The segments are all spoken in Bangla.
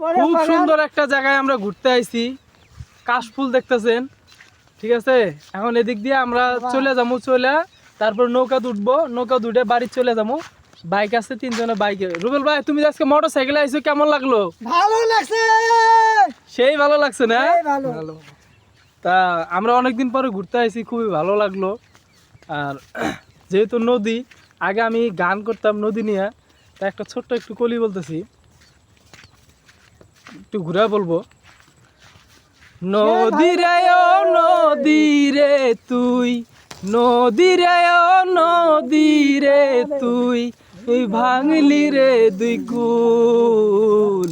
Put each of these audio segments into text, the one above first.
খুব সুন্দর একটা জায়গায় আমরা ঘুরতে আইছি। কাশফুল দেখতেছেন ঠিক আছে? এখন এদিক দিয়ে আমরা চলে যাব চলে তারপর নৌকা উঠবো নৌকা দুটে বাড়ি চলে যাব বাইক আছে তিনজনে বাইকে। রুবেল ভাই তুমি আজকে মোটর সাইকেলে আইছো কেমন লাগল? ভালো লাগছে! সেই ভালো লাগছে না? ভালো। তা আমরা অনেকদিন পরে ঘুরতে আইছি খুবই ভালো লাগল। আর যেহেতু নদী আগে আমি গান করতাম নদী নিয়ে তা একটা ছোট্ট একটু কলি বলতেছি। একটু ঘুরে বলব। নদী রে ও নদী রে তুই নদী রে ও নদী রে তুই তুই ভাঙলি রে দুই কুল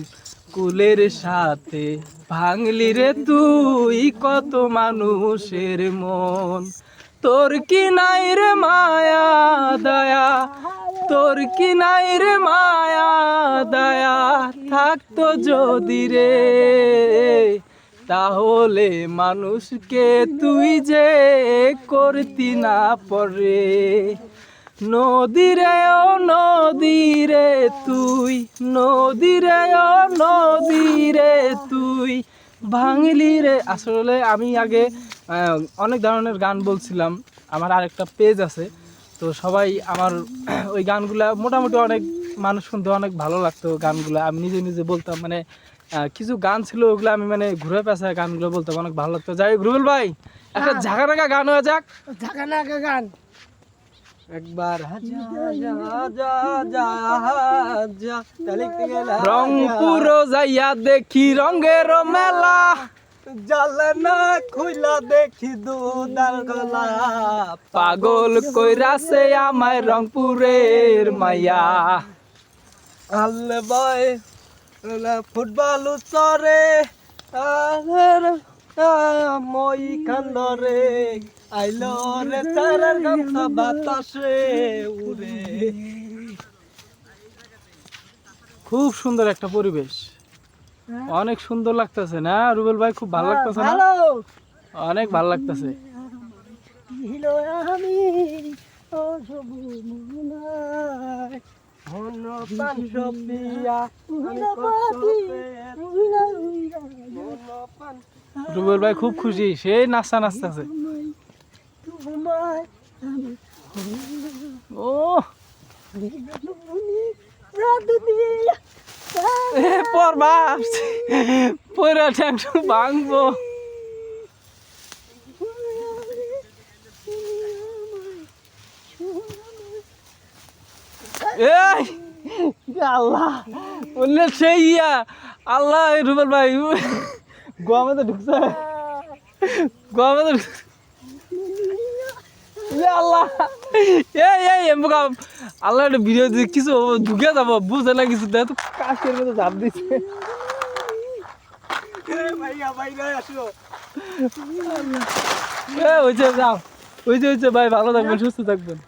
কুলের সাথে ভাঙলি রে তুই কত মানুষের মন। তোর কি নাই রে মায়া দয়া তোর কি নাই রে মায়া? দয়া থাকতো যদি রে, তাহলে মানুষকে তুই যে করতি না পরে। নদীরে ও নদীরে তুই, নদীরে ও নদীরে তুই ভাঙলি রে। আসলে আমি আগে অনেক ধরনের গান বলছিলাম, আমার আরেকটা পেজ আছে। তো সবাই আমার, ওই গানগুলা মোটামুটি অনেক মানুষ শুনতে অনেক ভালো লাগতো গানগুলা। আমি নিজে নিজে বলতাম মানে কিছু গান ছিল ওগুলো আমি মানে ঘুরে পেঁচায় গানগুলো বলতাম অনেক ভালো লাগতো। যাই রুবেল ভাই একটা ঝাঁকা নাকা গান হয়ে যাক। ঢাকা গান। একবার রংপুর যাইয়া দেখি রঙের মেলা। জালে না খুইলা দেখি দুদার গলা। পাগল কইরাছে আমায় রংপুরের মাইয়া। আল্লে বয় ফুটবল চরে মই খান্দরে আইলো রে চারের গামছা বাতাসে উড়ে। খুব সুন্দর একটা পরিবেশ। অনেক সুন্দর লাগতেছে না? রুবেল ভাই খুব ভালো লাগতেছে না? হ্যালো অনেক ভালো লাগতেছে। হিলো আমি? ও সবু পিয়া রুবেল ভাই খুব খুশি সেই নাচা নাচতেছে ও এ পরবা পয়রা ভাঙবো। এই আল্লাহ বললে সেই ইয়া। আল্লাহ রুবেল ভাই গোয়া মধ্যে ঢুকছে। গোয়া মধ্যে আল্লাহ এই এই আল্লাহ একটা ভিডিও দিয়ে কিছু ঢুকে যাব বুঝে না কিছু। দেখ তো কাশের মধ্যে ঝাপ দিচ্ছে এ হয়েছে যাও। হয়েছে হয়েছে ভাই ভালো থাকবেন সুস্থ থাকবেন।